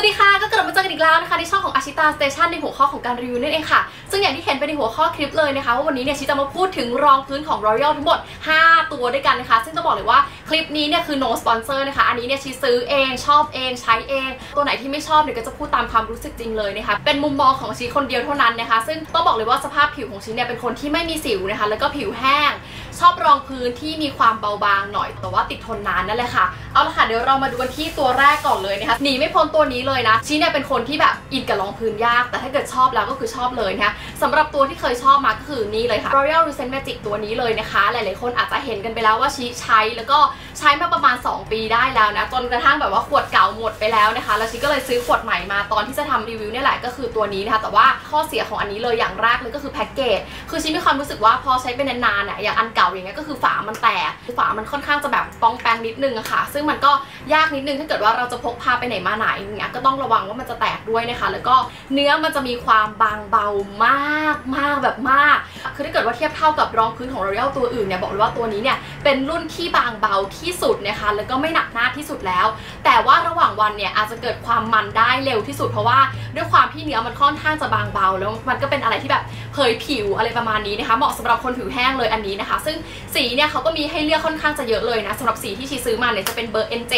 วัสดีค่ะก็กลับมาเจอกันอีกแล้วนะคะในช่องของอาชิตาสเตชันในหัวข้อของการรีวิวนั่นเองค่ะ ซึ่งอย่างที่เห็นไปในหัวข้อคลิปเลยนะคะว่าวันนี้เนี่ยชิจะมาพูดถึงรองพื้นของ L'Oreal ทั้งหมด 5 ตัวด้วยกันนะคะ ซึ่งต้องบอกเลยว่าคลิปนี้เนี่ยคือ no sponsor นะคะ อันนี้เนี่ยชิซื้อเองชอบเองใช้เอง ตัวไหนที่ไม่ชอบเนี่ยก็จะพูดตามความรู้สึกจริงเลยนะคะเป็นมุมมองของชีคนเดียวเท่านั้นนะคะ ซึ่งต้องบอกเลยว่าสภาพผิวของชีเนี่ยเป็นคนที่ไม่มีสิวนะคะแล้วก็ผิวแห้ง ชอบรองพื้นที่มีความเบาบางหน่อย แต่ว่าติดทนนานนั่นแหละค่ะ เอาละค่ะเดี๋ยวเรามาดูกันที่ตัวแรกก่อนเลยนะคะหนีไม่พ้นตัวนี้เลยนะชีเนี่ยเป็นคนที่แบบอินกับรองพื้นยาก แต่ถ้าเกิดชอบแล้วก็คือชอบเลยนะคะสำหรับตัวที่เคยชอบมาก็คือนี่เลยค่ะ Royal Recent Magic ตัวนี้เลยนะคะ หลายๆคนอาจจะเห็นกันไปแล้วว่าชีใช้แล้วก็ ใช้มาประมาณ 2 ปีได้แล้วนะ จนกระทั่งแบบว่าขวดเก่าหมดไปแล้วนะคะ แล้วชีก็เลยซื้อขวดใหม่มาตอนที่จะทำรีวิวเนี่ยแหละก็คือตัวนี้นะคะ แต่ว่าข้อเสียของอันนี้เลยอย่างแรกเลยก็คือแพ็กเกจ คือชีมีความรู้สึกว่าพอใช้ไปนานๆเนี่ยอย่างอันเก่าอย่างเงี้ยก็คือฝามันแตกฝามันค่อนข้างจะแบบปองแปงนิดนึงอะค่ะ ซึ่งมันก็ยากนิดนึงถ้าเกิดว่าเราจะพกพาไปไหนมาไหนอย่างเงี้ยก็ต้องระวังว่ามันจะแตกด้วยนะคะ แล้วก็เนื้อมันจะมีความบางเบามากมากแบบมาก คือถ้าเกิดว่าเทียบเท่ากับรองพื้นของ L'Oreal ตัวอื่นเนี่ยบอกเลยว่าตัวนี้เนี่ยเป็นรุ่นที่บางเบาที่ที่สุดนะคะ แล้วก็ไม่หนักหน้าที่สุดแล้ว แต่ว่าระหว่างวันเนี่ยอาจจะเกิดความมันได้เร็วที่สุดเพราะว่าด้วยความที่เนื้อมันค่อนข้างจะบางเบา แล้วมันก็เป็นอะไรที่แบบเผยผิวอะไรประมาณนี้นะคะ เหมาะสำหรับคนผิวแห้งเลยอันนี้นะคะ ซึ่งสีเนี่ยเขาก็มีให้เลือกค่อนข้างจะเยอะเลยนะสำหรับสีที่ชีซื้อมาเนี่ยจะเป็นเบอร์ N7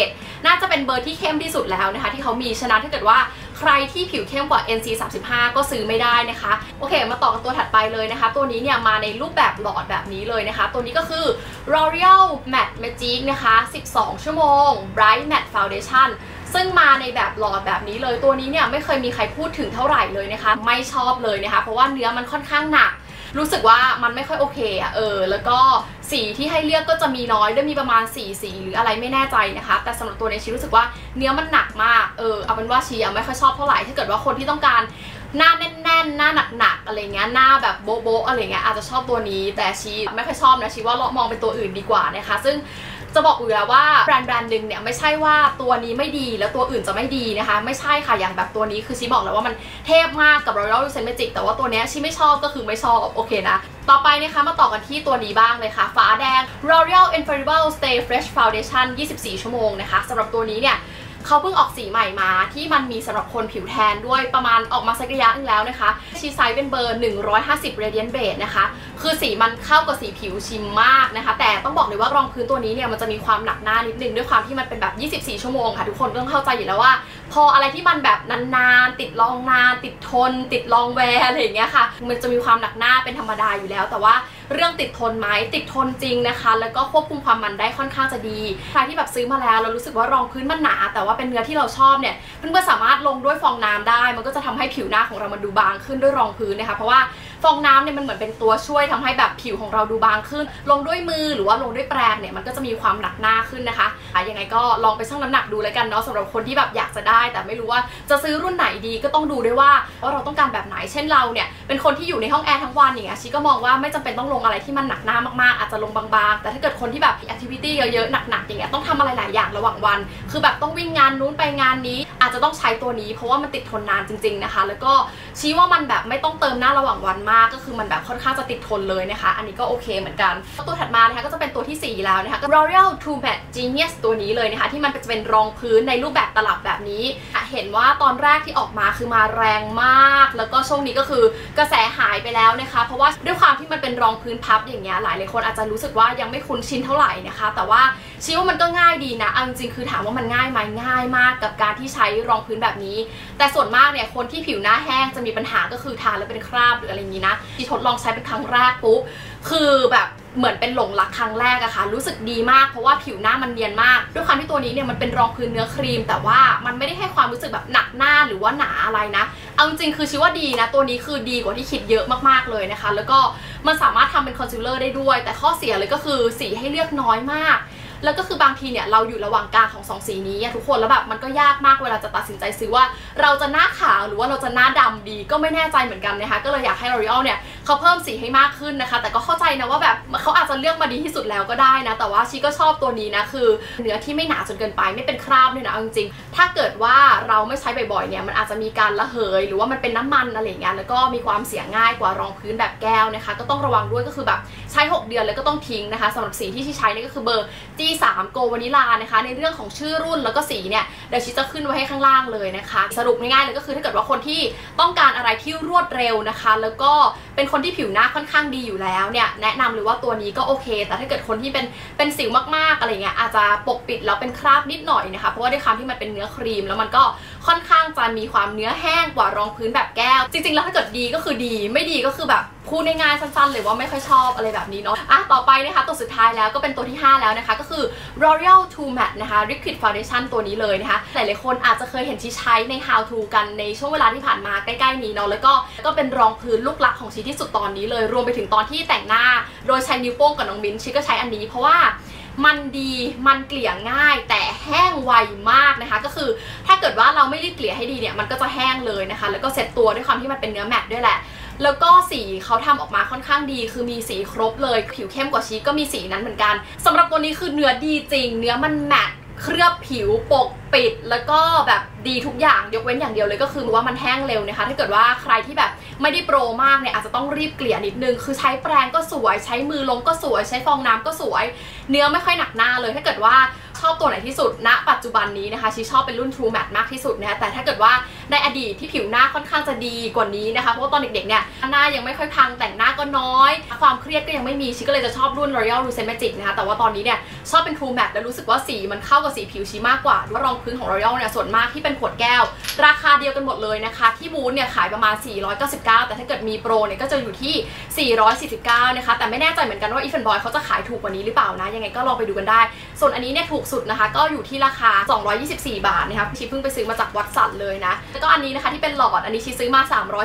น่าจะเป็นเบอร์ที่เข้มที่สุดแล้วนะคะ ที่เขามีฉะนั้นถ้าเกิดว่า ใครที่ผิวเข้มกว่า NC 35ก็ซื้อไม่ได้นะคะ โอเค มาต่อกันตัวถัดไปเลยนะคะ ตัวนี้เนี่ยมาในรูปแบบหลอดแบบนี้เลยนะคะ ตัวนี้ก็คือ L'Oreal Matte Magic นะคะ 12 ชั่วโมง Bright Matte Foundation ซึ่งมาในแบบหลอดแบบนี้เลย ตัวนี้เนี่ยไม่เคยมีใครพูดถึงเท่าไหร่เลยนะคะ ไม่ชอบเลยนะคะ เพราะว่าเนื้อมันค่อนข้างหนัก รู้สึกว่ามันไม่ค่อยโอเคอะเออ แล้วก็สีที่ให้เลือกก็จะมีน้อยด้วยมีประมาณ4สีหรืออะไรไม่แน่ใจนะคะ แต่สำหรับตัวในชีรู้สึกว่าเนื้อมันหนักมากเออเอาเป็นว่าชีไม่ค่อยชอบเท่าไหร่ถ้าเกิดว่าคนที่ต้องการ หน้าแน่นๆ หน้าหนักๆ อะไรเงี้ย หน้าแบบโบ๊ะๆ อะไรเงี้ย อาจจะชอบตัวนี้ แต่ชีไม่ค่อยชอบนะชีว่าเรามองเป็นตัวอื่นดีกว่านะคะ ซึ่งจะบอกอยู่แล้วว่าแบรนด์แบรนด์หนึ่งเนี่ยไม่ใช่ว่าตัวนี้ไม่ดีแล้วตัวอื่นจะไม่ดีนะคะ ไม่ใช่ค่ะอย่างแบบตัวนี้คือชีบอกแล้วว่ามันเทพมากกับ Royal Recent Magic แต่ว่าตัวเนี้ยชีไม่ชอบก็คือไม่ชอบโอเคนะ ต่อไปนะคะมาต่อกันที่ตัวนี้บ้างเลยค่ะฟ้าแดง L'Oreal Infallible Stay Fresh Foundation 24 ชั่วโมงนะคะสำหรับตัวนี้เนี่ย เขาเพิ่งออกสีใหม่มา ที่มันมีสำหรับคนผิวแทนด้วยประมาณออกมาสักระยะนึงแล้วนะคะชีไซส์เป็นเบอร์ 150 Radiant Beige นะคะ คือสีมันเข้ากับสีผิวชิมมากนะคะ แต่ต้องบอกเลยว่ารองพื้นตัวนี้เนี่ยมันจะมีความหนักหน้านิดนึงด้วยความที่มันเป็นแบบ 24 ชั่วโมงค่ะ ทุกคนต้องเข้าใจอยู่แล้วว่า พออะไรที่มันแบบนานๆติดรองนาน ติดทน ติดรองแวร์อะไรอย่างเงี้ยค่ะ มันจะมีความหนักหน้าเป็นธรรมดาอยู่แล้วแต่ว่า เรื่องติดทนไหมติดทนจริงนะคะ แล้วก็ควบคุมความมันได้ค่อนข้างจะดีใครที่แบบซื้อมาแล้วเรารู้สึกว่ารองพื้นมันหนา แต่ว่าเป็นเนื้อที่เราชอบเนี่ยเพื่อนๆสามารถลงด้วยฟองน้ำได้ มันก็จะทำให้ผิวหน้าของเรามันดูบางขึ้นด้วยรองพื้นนะคะ เพราะว่า ฟองน้ำเนี่ยมันเหมือนเป็นตัวช่วยทำให้แบบผิวของเราดูบางขึ้น ลงด้วยมือหรือว่าลงด้วยแปรงเนี่ยมันก็จะมีความหนักหน้าขึ้นนะคะอะยังไงก็ลองไปชั่งน้ำหนักดูเลยกันเนาะสำหรับคนที่แบบอยากจะได้ แต่ไม่รู้ว่าจะซื้อรุ่นไหนดีก็ต้องดูด้วยว่าว่าเราต้องการแบบไหนเช่นเราเนี่ยเป็นคนที่อยู่ในห้องแอร์ทั้งวันอย่างเงี้ยชีก็มองว่าไม่จำเป็นต้องลงอะไรที่มันหนักหน้ามากๆ อาจจะลงบางๆ แต่ถ้าเกิดคนที่แบบแอคทิวิตี้เยอะๆหนักๆอย่างเงี้ยต้องทำอะไรหลายอย่างระหว่างวัน คือแบบต้องวิ่งงานนู้นไปงานนี้ อาจจะต้องใช้ตัวนี้ เพราะว่ามันติดทนนานจริง ๆนะคะ แล้วก็ชี้ว่ามันแบบไม่ต้องเติมหน้าระหว่างวันมาก ก็คือมันแบบค่อนข้างจะติดทนเลยนะคะ อันนี้ก็โอเคเหมือนกัน ตัวถัดมานะคะก็จะเป็นตัวที่ 4 แล้วนะคะ L'Oreal True Matte Genius ตัวนี้เลยนะคะ ที่มันจะเป็นรองพื้นในรูปแบบตลับแบบนี้ เห็นว่าตอนแรกที่ออกมาคือมาแรงมาก แล้วก็ช่วงนี้ก็คือกระแสหายไปแล้วนะคะ เพราะว่าด้วยความที่มันเป็นรองพื้นพับอย่างเงี้ยหลายหลายคนอาจจะรู้สึกว่ายังไม่คุ้นชินเท่าไหร่นะคะ แต่ว่าชี้ว่ามันก็ง่ายดีนะเอาจริงๆคือถามว่ามันง่ายไหมง่ายมากกับการที่ใช้รองพื้นแบบนี้ แต่ส่วนมากเนี่ยคนที่ผิวหน้าแห้งจะมีปัญหาก็คือทาแล้วเป็นคราบหรืออะไรอย่างนี้นะที่ทดลองใช้เป็นครั้งแรกปุ๊บคือแบบเหมือนเป็นหลงรักครั้งแรกอะค่ะ รู้สึกดีมากเพราะว่าผิวหน้ามันเนียนมาก ด้วยความที่ตัวนี้เนี่ยมันเป็นรองพื้นเนื้อครีม แต่ว่ามันไม่ได้ให้ความรู้สึกแบบหนักหน้าหรือว่าหนาอะไรนะเอาจริงคือชิว่าดีนะ ตัวนี้คือดีกว่าที่คิดเยอะมากๆเลยนะคะ แล้วก็มันสามารถทำเป็นคอนซีลเลอร์ได้ด้วย แต่ข้อเสียเลยก็คือสีให้เลือกน้อยมาก แล้วก็คือบางทีเนี่ยเราอยู่ระหว่างกลางของสองสีนี้ทุกคนแล้วแบบมันก็ยากมากเวลาจะตัดสินใจซื้อว่า เราจะหน้าขาวหรือว่าเราจะหน้าดำดีก็ไม่แน่ใจเหมือนกันนะคะก็เลยอยากให้ L'Oreal เนี่ยเขาเพิ่มสีให้มากขึ้นนะคะ แต่ก็เข้าใจนะว่าแบบเขาอาจจะเลือกมาดีที่สุดแล้วก็ได้นะ แต่ว่าชีก็ชอบตัวนี้นะคือ เนื้อที่ไม่หนาจนเกินไปไม่เป็นคราบด้วยนะจริงๆถ้าเกิดว่าเราไม่ใช้บ่อยๆเนี่ยมันอาจจะมีการระเหย หรือว่ามันเป็นน้ำมันอะไรเงี้ยแล้วก็มีความเสียง่ายกว่ารองพื้นแบบแก้วนะคะ ก็ต้องระวังด้วยก็คือแบบใช้ 6 เดือนแล้วก็ต้องทิ้งนะคะสำหรับสีที่ชีใช้นี่ก็คือเบอร์ G 3 โกวานิลานะคะ ในเรื่องของชื่อรุ่นแล้วก็สีเนี่ยเดี๋ยวชิจะขึ้นไว้ให้ข้างล่างเลยนะคะ สรุปง่ายๆเลยก็คือถ้าเกิดว่าคนที่ต้องการอะไรที่รวดเร็วนะคะ แล้วก็เป็นคนที่ผิวหน้าค่อนข้างดีอยู่แล้วเนี่ยแนะนำเลยว่าตัวนี้ก็โอเค แต่ถ้าเกิดคนที่เป็นเป็นสิวมากๆอะไรเงี้ยอาจจะปกปิดแล้วเป็นคราบนิดหน่อยนะคะเพราะว่าด้วยความที่มันเป็นเนื้อครีมแล้วมันก็ค่อนข้างจะมีความเนื้อแห้งกว่ารองพื้นแบบแก้ว จริงๆ แล้วถ้าเกิดดีก็คือดี ไม่ดีก็คือแบบพูดง่ายๆสั้นๆเลยว่าไม่ค่อยชอบอะไรแบบนี้เนาะอะต่อไปนะคะตัวสุดท้ายแล้วก็เป็นตัวที่ 5 แล้วนะคะก็คือ L'Oreal True Matte นะคะ Liquid Foundation ตัวนี้เลยนะคะ หลายๆคนอาจจะเคยเห็นชีใช้ใน How to กันในช่วงเวลาที่ผ่านมาใกล้ๆนี้เนาะแล้วก็ก็เป็นรองพื้นลูกหลักของชีที่สุดตอนนี้เลย รวมไปถึงตอนที่แต่งหน้า โดยใช้นิ้วโป้งกับน้องมิ้นชีก็ใช้อันนี้เพราะว่า มันดีมันเกลี่ยง่าย แต่แห้งไวมากนะคะ ก็คือถ้าเกิดว่าเราไม่รีบเกลี่ยให้ดีเนี่ยมันก็จะแห้งเลยนะคะ แล้วก็เซ็ตตัวด้วยความที่มันเป็นเนื้อแมตต์ด้วยแหละแล้วก็สีเขาทำออกมาค่อนข้างดี คือมีสีครบเลย ผิวเข้มกว่าชีก็มีสีนั้นเหมือนกันสำหรับตัวนี้คือเนื้อดีจริง เนื้อมันแมตต์เคลือบผิวปก ปิดแล้วก็แบบดีทุกอย่างยกเว้นอย่างเดียวเลยก็คือว่ามันแห้งเร็วนะคะ ถ้าเกิดว่าใครที่แบบไม่ได้โปรมากเนี่ยอาจจะต้องรีบเกลี่ยนิดนึง คือใช้แปรงก็สวย ใช้มือลงก็สวย ใช้ฟองน้ำก็สวย เนื้อไม่ค่อยหนักหน้าเลยถ้าเกิดว่า ชอบตัวไหนที่สุดณปัจจุบันนี้นะคะชีชอบเป็นรุ่น True Matte มากที่สุดนะคะแต่ถ้าเกิดว่าในอดีตที่ผิวหน้าค่อนข้างจะดีกว่านี้นะคะเพราะว่าตอนเด็กๆเนี่ยหน้ายังไม่ค่อยพังแต่งหน้าก็น้อย ความเครียดก็ยังไม่มีชีก็เลยจะชอบรุ่น L'Oreal Lucent Magic นะคะแต่ว่าตอนนี้เนี่ยชอบเป็น True Matte แล้วรู้สึกว่าสีมันเข้ากับสีผิวชีมากกว่าว่ารองพื้นของ L'Oreal เนี่ยส่วนมากที่เป็นขวดแก้ว ราคาเดียวกันหมดเลยนะคะที่บูธเนี่ยขายประมาณ 499 แต่ถ้าเกิดมีโปรเนี่ยก็จะอยู่ที่ 449 นะคะแต่ไม่แน่ใจเหมือนกันว่า Even Boy เขาจะขายถูกกว่านี้หรือเปล่านะยังไงก็ลองไปดูกันได้ ส่วนอันนี้เนี่ยถูกสุดนะคะ ก็อยู่ที่ราคา 224 บาทนะคะชีเพิ่งไปซื้อมาจากวัดสันเลยนะแล้วก็อันนี้นะคะที่เป็นหลอดอันนี้ชีซื้อมา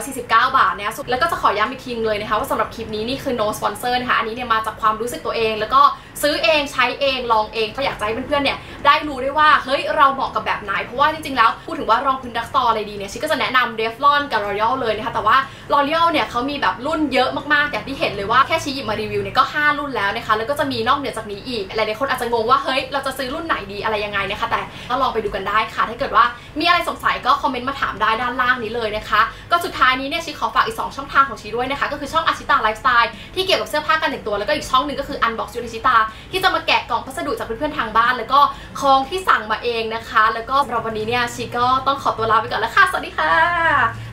349 บาทเนี่ยแล้วก็จะขอย้ำอีกทีเลยนะคะว่าสำหรับคลิปนี้นี่คือ no sponsor นะคะอันนี้เนี่ยมาจากความรู้สึกตัวเอง แล้วก็ซื้อเองใช้เองลองเองก็อยากจะให้เพื่อนๆเนี่ย ได้รู้ได้ว่าเฮ้ยเราเหมาะกับแบบไหน เพราะว่าจริงๆแล้วพูดถึงว่ารองพื้นดักตออะไรดีเนี่ยชิก็จะแนะนำเดฟลอนกับรอยัลเลยนะคะแต่ว่า l o r e a l เนี่ยเขามีแบบรุ่นเยอะมากๆอย่างที่เห็นเลยว่าแค่ชี้หยิบมารีวิวเนี่ยก็ 5 รุ่นแล้วนะคะแล้วก็จะมีนอกเหนือจากนี้อีกหลายๆคนอาจจะงงว่าเฮ้ยเราจะซื้อรุ่นไหนดีอะไรยังไงนะคะแต่ก็ลองไปดูกันได้ค่ะ ถ้าเกิดว่ามีอะไรสงสัยก็คอมเมนต์มาถามได้ด้านล่างนี้เลยนะคะก็สุดท้ายนี้เนี่ยชีขอฝากอีก 2 ช่องทางของชีด้วยนะคะก็คือช่องอาชิตาไลฟ์สไตล์ที่เกี่ยวกับเสื้อผ้าการแต่งตัวแล้วก็อีกช่องหนึ่งก็คือ Unbox ยูริชิตาที่จะมาแกะกล่องพัสดุจากเพื่อนๆทางบ้านแล้วก็ของที่สั่งมาเองนะคะ แล้วก็สำหรับวันนี้เนี่ยชีก็ต้องขอตัวลาไปก่อนแล้วค่ะ สวัสดีค่ะ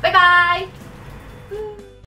บ๊ายบาย